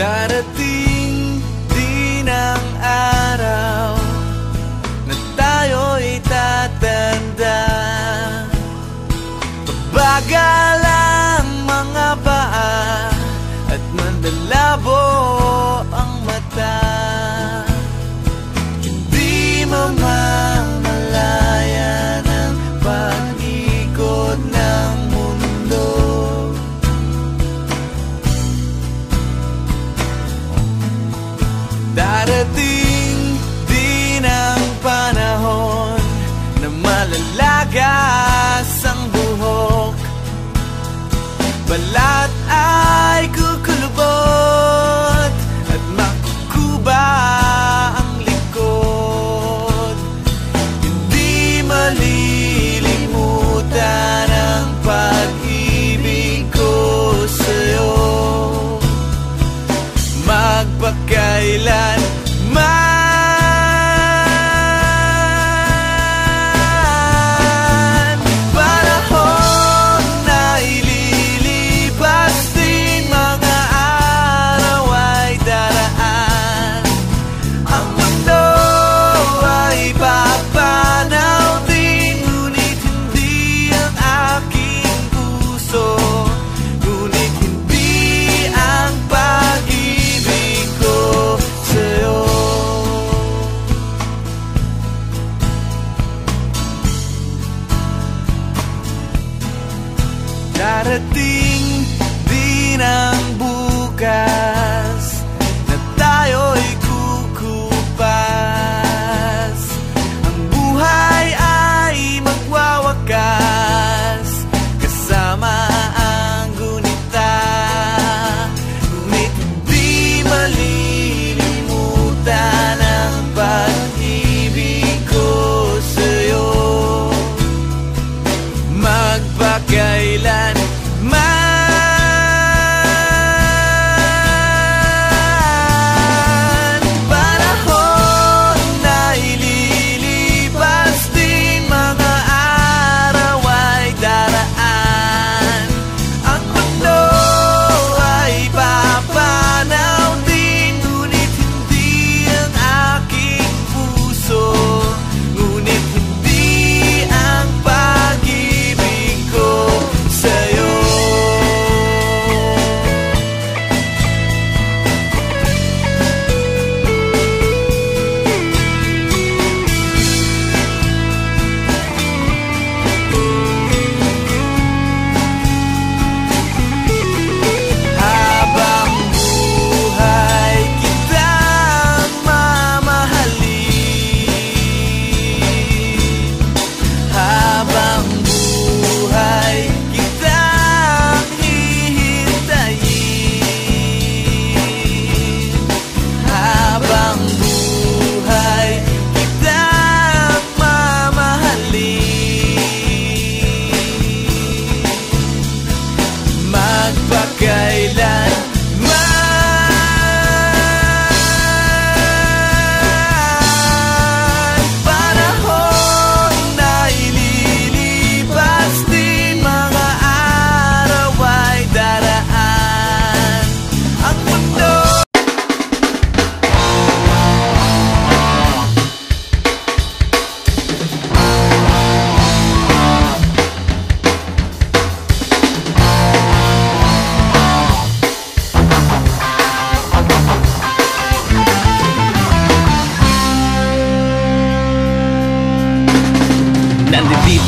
Darating din ang araw Na tayo'y tatanda. Pabagal para ti. darating di nang bukan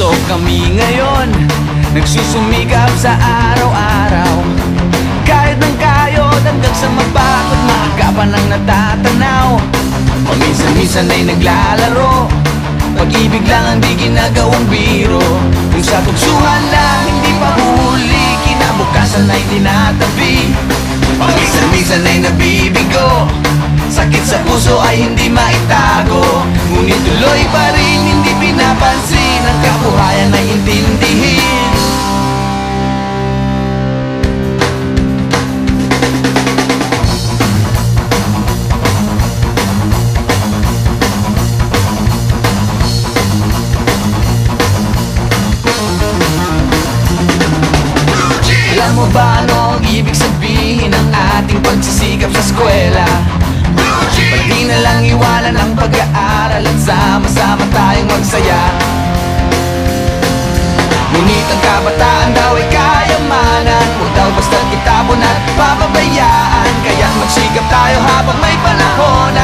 Narito kami ngayon Nagsusumikap sa araw-araw. Kahit ng kayod hanggang sa mapagod Maagapan ang natatanaw. Paminsan-minsan ay naglalaro Pag-ibig lang ang di ginagawang biro. Kung sa tuksuhan lang hindi pa huli Kinabukasan ay tinatabi. Paminsan-minsan ay nabibigo Sakit sa puso ay hindi maitago. mo ba ano ang ibig sabihin ng ating pagsisikap sa eskwela? Pati na lang iwanan ang pag-aaral at sama-sama tayong magsaya? Ngunit ang kabataan daw ay kayamanan. Huwag daw basta't kitapon at papabayaan Kaya't magsikap tayo habang may panahon